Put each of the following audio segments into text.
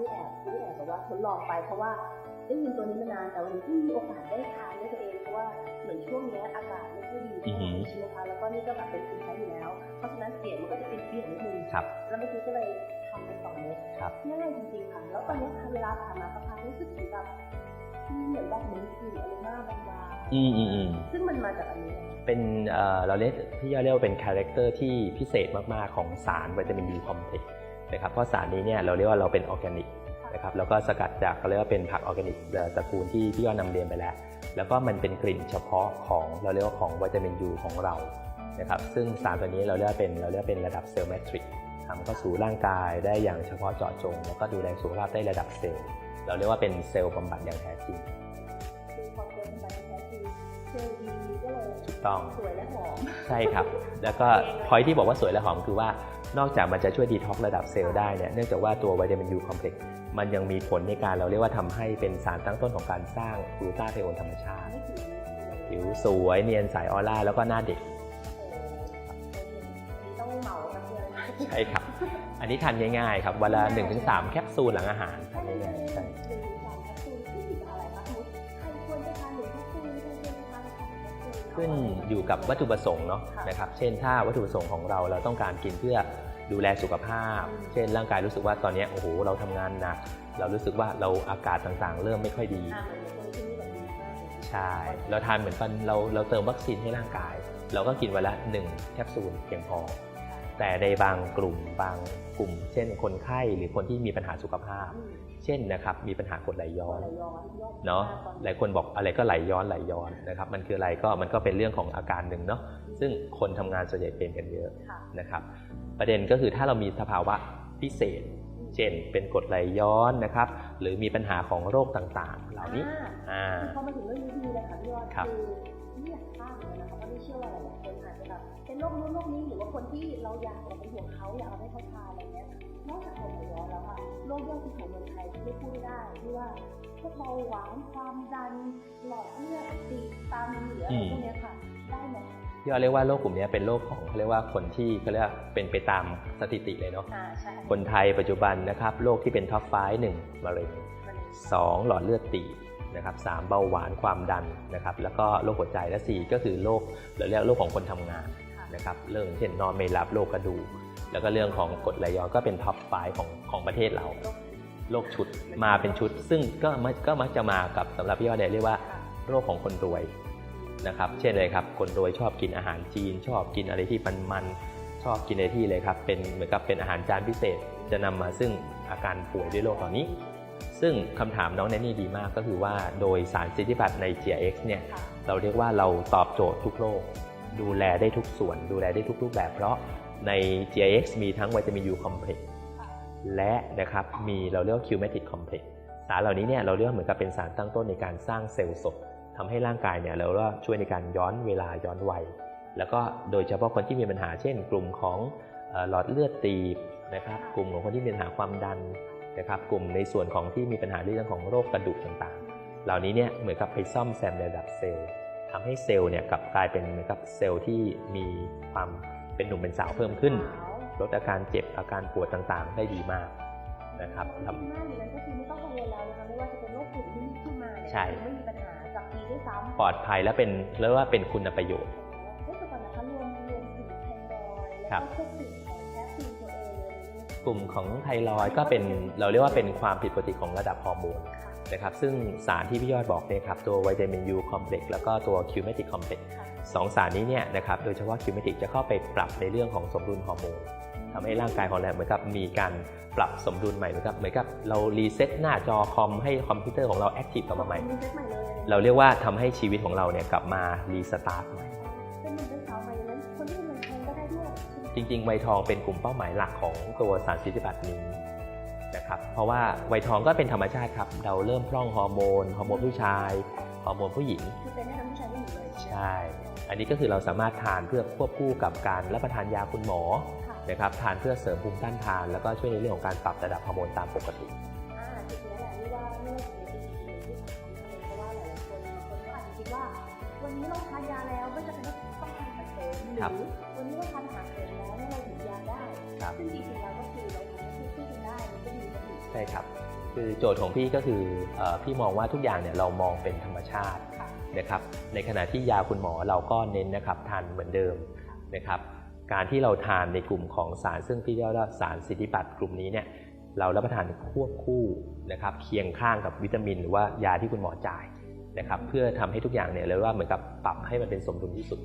นี่แอบนี่แอบแบบว่าทดลองไปเพราะว่าได้ยินตัวนี้มานานแต่วันนี้เพิ่งมีโอกาสได้ทานด้วยตัวเองเพราะว่าเหมือนช่วงเนี้ยอากาศไม่ค่อยดีอือหือใช่ไหมคะแล้วก็นี่ก็แบบเป็นภูมิแพ้อยู่แล้ว เพราะฉะนั้นเสียงมันก็จะเป็นเปลี่ยนนิดนึงครับแล้วเมื่อกี้ก็เลยทำเป็นสองเม็ดครับง่ายจริงๆค่ะแล้วตอนนี้ค่ะเวลาผ่านมาประทานรู้สึกถึงแบบเหมือนแบบเหมือนกลิ่นอโรมาบางอืมอืมอืมๆซึ่งมันมาจากอันนี้เลยเป็นเอ่อเราเรียกที่เรียกว่าเป็นคาแรคเตอร์ที่พิเศษมากๆของสารวิตามินดีคอมเพล็กซ์ นะครับเพราะสารนี้เนี่ยเราเรียกว่าเราเป็นออร์แกนิกนะครับแล้วก็สกัดจากเขาเรียกว่าเป็นผักออร์แกนิกเอ่อตระกูลที่พี่ยอดนำเรียนไปแล้ว แล้วก็มันเป็นกลิ่นเฉพาะของเราเรียกว่าของวิตามินยูของเรานะครับซึ่งสารตัวนี้เราเรียกว่าเป็นเราเรียกว่าเป็นระดับเซลล์แมทริกทำเข้าสู่ร่างกายได้อย่างเฉพาะเจาะจง แล้วก็ดูแลสุขภาพได้ระดับเซลล์เราเรียกว่าเป็นเซลล์บำบัดอย่างแท้จริง เซลล์ดีก็เลยถูกต้องสวยและหอมใช่ครับ แล้วก็พอยที่บอกว่าสวยและหอมคือว่านอกจากมันจะช่วยดีท็อกซ์ระดับเซลล์ได้เนี่ยเนื่องจากว่าตัววิตามินยูคอมเพล็กซ์มันยังมีผลในการเราเรียกว่าทำให้เป็นสารตั้งต้นของการสร้างกลูตาเทโอนธรรมชาติไม่ถึงผิวสวยเนียนใสออร่าแล้วก็หน้าเด็กต้องเหมาครับเพื่อนใช่ครับ อันนี้ทานง่ายๆครับวันละ1-3 แคปซูลหลังอาหารทานง่ายๆใช่ ขึ้นอยู่กับวัตถุประสงค์เนาะค่ะนะครับ เช่นถ้าวัตถุประสงค์ของเราเราต้องการกินเพื่อดูแลสุขภาพอืมเช่น ร่างกายรู้สึกว่าตอนเนี้ยโอ้โหเราทำงานหนัก เรารู้สึกว่าเราอากาศต่างๆ เริ่มไม่ค่อยดีอ่าเหมือนคนที่นี่แบบดีมากเลยใช่ เราทานเหมือนฟันเราเราเติมวัคซีนให้ร่างกาย เราก็กินวันละ1แคปซูลเพียงพอ แต่ในบางกลุ่มบางกลุ่ม เช่นคนไข้หรือคนที่มีปัญหาสุขภาพอืมเช่นนะครับมีปัญหากรดไหลย้อนไหลย้อนยอดเนาะมกตอหลายคนบอกอะไรก็ไหลย้อนไหลย้อนนะครับมันคืออะไรก็มันก็เป็นเรื่องของอาการหนึ่งเนาะซึ่งคนทำงานส่วนใหญ่เป็นกันเยอะค่ะนะครับประเด็นก็คือถ้าเรามีสภาวะพิเศษ เช่นเป็นกรดไหลย้อนนะครับหรือมีปัญหาของโรคต่างๆ เหล่านี้อ่าอ่าพอมาถึงเรื่องนี้ดีเลยค่ะพี่ยอดครับคือ ไม่อยากทราบเลยนะคะว่าไม่เชื่อว่าหลายๆคนอาจจะแบบเป็นโรคนู้นโรคนี้หรือว่าคนที่เราอยากเราเป็นห่วงเขาอยากเอาให้เขาทานอะไรเงี้ยนอกจากโรคไหลย้อนแล้วค่ะโรคยอดฮิตของเมืองไทยที่ไม่พูดไม่ได้ที่ว่าพวกเบาหวานความดันหลอดเลือดตีบตันหรืออะไรพวกเนี้ยค่ะได้ไหมที่เราเรียกว่าโรคกลุ่มนี้เป็นโรคของเขาเรียกว่าคนที่เขาเรียกว่าเป็นไปตามสถิติเลยเนาะอ่าใช่คนไทยปัจจุบันนะครับโรคที่เป็นท็อปไฟหนึ่งมะเร็งมันสองหลอดเลือดตีบ นะครับสามเบาหวานความดันนะครับแล้วก็โรคหัวใจและสี่ก็คือโรคเราเรียกโรคของคนทำงานนะครับเรื่องเช่นนอนไม่หลับโรคกระดูกแล้วก็เรื่องของกรดไหลย้อนก็เป็นท็อปไฟของของประเทศเราโรคชุดมาเป็นชุด ซึ่งก็มักก็มักจะมากับสำหรับพี่ยอดเนี่ยเรียกว่าโรคของคนรวยนะครับเช่นเลยครับคนรวยชอบกินอาหารจีน ชอบกินอะไรที่มันมันชอบกินอะไรที่เลยครับเป็นเหมือนกับเป็นอาหารจานพิเศษจะนำมาซึ่งอาการป่วยด้วยโรคเหล่านี้ ซึ่งคำถามน้องแนนนี่ดีมากก็คือว่าโดยสารสิทธิบัตรใน GX เนี่ยค่ะเราเรียกว่าเราตอบโจทย์ทุกโรคดูแลได้ทุกส่วน ดูแลได้ทุกรูปแบบ เพราะใน GX มีทั้งวิตามิน U complex และนะครับมีเราเรียกว่า Q-matic complex สารเหล่านี้เนี่ยเราเรียกว่าเหมือนกับเป็นสารตั้งต้นในการสร้างเซลล์สดทำให้ร่างกายเนี่ยเราเรียกว่าช่วยในการย้อนเวลาย้อนวัย แล้วก็โดยเฉพาะคนที่มีปัญหาเช่น กลุ่มของเอ่อหลอดเลือดตีบนะครับกลุ่มของคนที่มีปัญหาความดัน นะครับกลุ่มในส่วนของที่มีปัญหาเรื่องของโรคกระดูกต่างๆ เหล่านี้เนี่ยเหมือนกับไปซ่อมแซมในระดับเซลล์ทำให้เซลล์เนี่ยกลับกลายเป็นเหมือนกับเซลล์ที่มีความเป็นหนุ่มเป็นสาวเพิ่มขึ้น ลดอาการเจ็บอาการปวดต่างๆ ได้ดีมากนะครับทำดีมากเลยนะก็คือไม่ต้องกังวลแล้วนะคะไม่ว่าจะเป็นโรคกลุ่มที่มีขึ้นมาเนี่ยใช่ไม่มีปัญหาจากดีด้วยซ้ำปลอดภัยและเป็นเรียกว่าเป็นคุณประโยชน์เอ๊ะแต่ก่อนนะคะรวมรวมถึงไทรอยด์ครัแล้วบก็พวกสิ่ง กลุ่มของไทรอยด์ก็เป็นเราเรียกว่าเป็นความผิดปกติของระดับฮอร์โมนค่ะนะครับซึ่งสารที่พี่ยอดบอกเนี่ยครับตัววิตามินยูคอมเพล็กซ์แล้วก็ตัวคิวเมติกคอมเพล็กซ์ค่ะสองสารนี้เนี่ยนะครับโดยเฉพาะคิวเมติกจะเข้าไปปรับในเรื่องของสมดุลฮอร์โมนทำให้ร่างกายของเราเหมือนกับมีการปรับสมดุลใหม่เหมือนกับเหมือนกับเรารีเซ็ตหน้าจอคอมให้คอมพิวเตอร์ของเราแอคทีฟกลับมาใหม่รีเซ็ตใหม่เลยเราเรียกว่าทำให้ชีวิตของเราเนี่ยกลับมารีสตาร์ทใหม่ จริงๆไวทองเป็นกลุ่มเป้าหมายหลักของตัวสารสิทธิบัตรนี้นะครับเพราะว่าไวทองก็เป็นธรรมชาติครับ เราเริ่มพร่องฮอร์โมน ฮอร์โมนผู้ชาย ฮอร์โมนผู้หญิงคือเป็นให้ทั้งผู้ชายผู้หญิงเลยใช่ อันนี้ก็คือเราสามารถทานเพื่อควบคู่กับการรับประทานยาคุณหมอค่ะนะครับทานเพื่อเสริมภูมิต้านทาน แล้วก็ช่วยในเรื่องของการปรับระดับฮอร์โมนตามปกติอ่าจุดนี้แหละที่ว่าไม่ว่าจะเป็นดีหรือที่สำคัญเลยเพราะว่าหลายๆคนคนก็อาจจะคิดว่าวันนี้เราทานยาแล้วไม่จำเป็นต้องทานอาหารเสริมหรืครับอวันนี้เราทานอาหาร ครับซึ่งจริงๆแล้วก็คือเราทานควบคู่กันได้มันก็ดีก็ดีใช่ครับ คือโจทย์ของพี่ก็คือเออพี่มองว่าทุกอย่างเนี่ยเรามองเป็นธรรมชาติค่ะนะครับในขณะที่ยาคุณหมอเราก็เน้นนะครับทานเหมือนเดิมนะครับการที่เราทานในกลุ่มของสารซึ่งพี่เรียกว่าสารสิทธิบัตรกลุ่มนี้เนี่ยเรารับประทานควบคู่นะครับเคียงข้างกับวิตามิน หรือว่ายาที่คุณหมอจ่ายนะครับเพื่อทำให้ทุกอย่างเนี่ยเลยว่าเหมือนกับปรับให้มันเป็นสมดุลที่สุด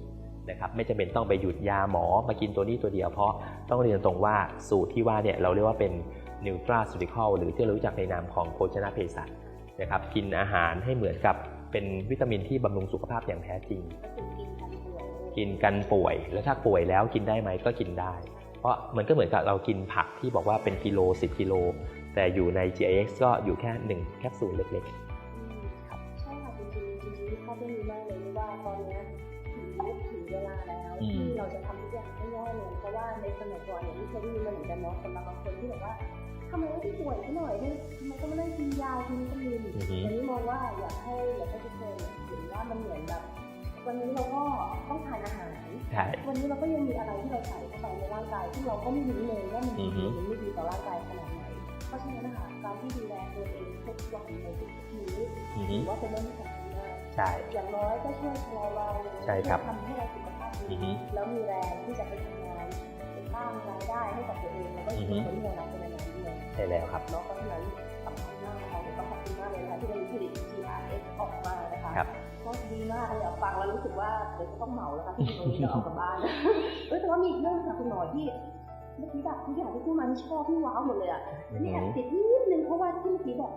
นะครับไม่จำเป็นต้องไปหยุดยาหมอมากินตัวนี้ตัวเดียวเพราะต้องเรียนตรงว่าสูตรที่ว่าเนี่ยเราเรียกว่าเป็นนิวตราสูติคอลหรือที่เรารู้จักในนามของโภชนาเภสัชนะครับกินอาหารให้เหมือนกับเป็นวิตามินที่บำรุงสุขภาพอย่างแท้จริง กินกันเบื่อเลยกินกันป่วยแล้วถ้าป่วยแล้วกินได้ไหมก็กินได้ เพราะมันก็เหมือนกับเรากินผักที่บอกว่าเป็นกิโล 10 กิโล แต่อยู่ใน GIX ก็อยู่แค่ 1 แคปซูลเล็กค ที่เราจะทำทุกอย่างให้ง่ายเลยเพราะว่าในสมัยก่อนอย่างที่เคยได้ยินมาเหมือนกันเนาะสำหรับบางคนที่แบบว่าทำไมไม่ป่วยซะหน่อยเนี่ยทำไมก็ไม่ได้กินยากินวิตามินอือฮึอันนี้มองว่าอยากให้อยากให้ทุกคนเนี่ยเห็นว่ามันเหมือนแบบวันนี้เราก็ต้องทานอาหารๆใช่วันนี้เราก็ยังมีอะไรที่เราใส่เข้าไปในร่างกายที่เราก็ไม่รู้เลยว่ามันอืดีอฮึหรือไม่ดีต่อร่างกายขนาดไหน เพราะฉะนั้นนะคะการที่ดูแลตัวเองทุกวันในทุกมื้ออือฮึถือว่าเป็นเรื่องที่สำคัญมากใช่อย่างน้อยก็ช่วยชะลอวัยใช่ครับทำให้เราสุขภาพอืดีอฮึ แล้วมีแรงที่จะไปทำงานไปสร้างรายได้ให้กับตัวเองแล้วก็อือยู่อฮึกับคนที่เรารักเป็นนานๆด้วยใช่แล้วครับเนาะเพราะฉะนั้นสำคัญมากนะคะต้องขอบคุณมากเลยนะคะที่ได้ผลิต GRS ออกมานะคะครับก็ดีมากเลยอะฟังแล้วรู้สึกว่าเดี๋ยวจะต้องเหมาแล้วค่ะที่ตรงนี้จะออกกลับบ้านเอ้ยแต่ว่ามีอีกเรื่องค่ะคุณหมอที่เมื่อกี้แบบทุกอย่างที่พูดมานี่ชอบพี่ว้าวหมดเลยอะอือนี่ฮึแอบติดนิดนึงเพราะว่าที่เมื่อกี้แบบ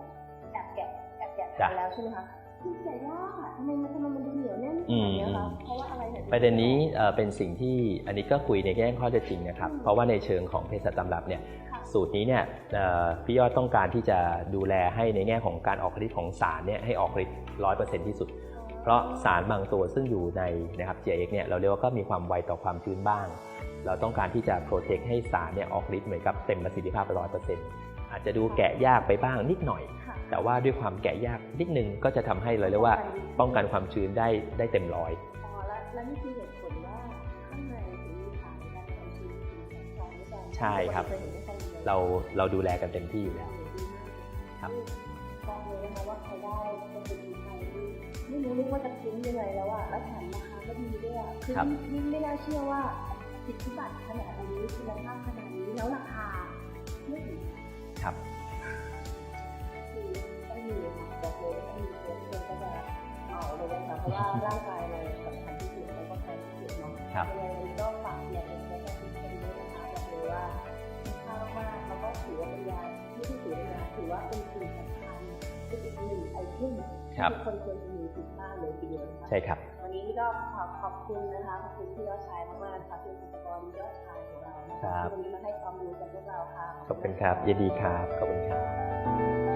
แอบแกะแอบแกะจ้ะทานแล้วใช่ไหมคะ คือแกะยากอะทำไมมันทำไมมันดูเหนียวแน่นขอืมนาดเนี้ยคะเพราะว่าอะไรเนี่ยประเด็นนี้เอ่อเป็นสิ่งที่อันนี้ก็คุยในแง่ข้อเท็จจริงนะครับอืมเพราะว่าในเชิงของเภสัชตำรับเนี่ยค่ะสูตรนี้เนี่ยเอ่อพี่ยอดต้องการที่จะดูแลให้ในแง่ของการออกฤทธิ์ของสารเนี่ยให้ออกฤทธิ์ร้อยเปอร์เซ็นต์ที่สุด เพราะสารบางตัวซึ่งอยู่ในนะครับ GIX เนี่ยเราเรียกว่าก็มีความไวต่อความชื้นบ้าง เราต้องการที่จะโปรเทคให้สารเนี่ยออกฤทธิ์เหมือนกับเต็มประสิทธิภาพร้อยเปอร์เซ็นต์อาจจะดูแกะยากไปบ้างนิดหน่อยค่ะ แต่ว่าด้วยความแกะยากนิดนึงก็จะทำให้เราเรียกว่าป้องกันความชื้นได้ได้เต็มร้อยอ๋อแล้วแล้วนี่คือเหตุผลว่าข้างในถึงมีสารในการทำชีวิตถึงสองด้วยกันใช่ครับปกติเยเห็นไม่ค่อยมีลยเราเราดูแลกันเต็มที่อยู่แล้วครับบอกเลยนะคะว่าใครได้เป็นคนไทยที่ไม่รู้เรียกว่าจะคุ้มยังไงแล้วอะแล้วแถมราคาก็ดีด้วยอะคือครับยิ่งไม่น่าเชื่อว่าสิทธิบัตรขนาดนี้คุณภาพขนาดนี้แล้วราคาไม่ถึงครับคือต้องมีค่ะ บอกเลยว่าต้องมีเพื่อนเพื่อนก็จะเอาเลยนะคะเพราะว่าร่างกายเราสำคัญที่สุดแล้วก็แพงที่สุดเนาะครับยังไงวันนี้ก็ฝากเนี่ยเป็นแค่การติดกันด้วยนะคะบอกเลยว่ามีค่ามากๆแล้วก็ถือว่าเป็นยาไม่ใช่ถือเป็นยาถือว่าเป็นสิ่งสำคัญเป็นอีกหนึ่งไอเทมครับที่คนควรจะมีติดบ้านเลยทีเดียวนะคะใช่ครับวันนี้ก็ขอขอบคุณนะคะขอบคุณพี่ยอดชายมากๆค่ะคุณสุกรยอดชายของเรานะครัคะบที่วันนี้มาให้ความรู้กับพวกเราค่ะขอบคุณครับยินดีครับขอบคุณครับะ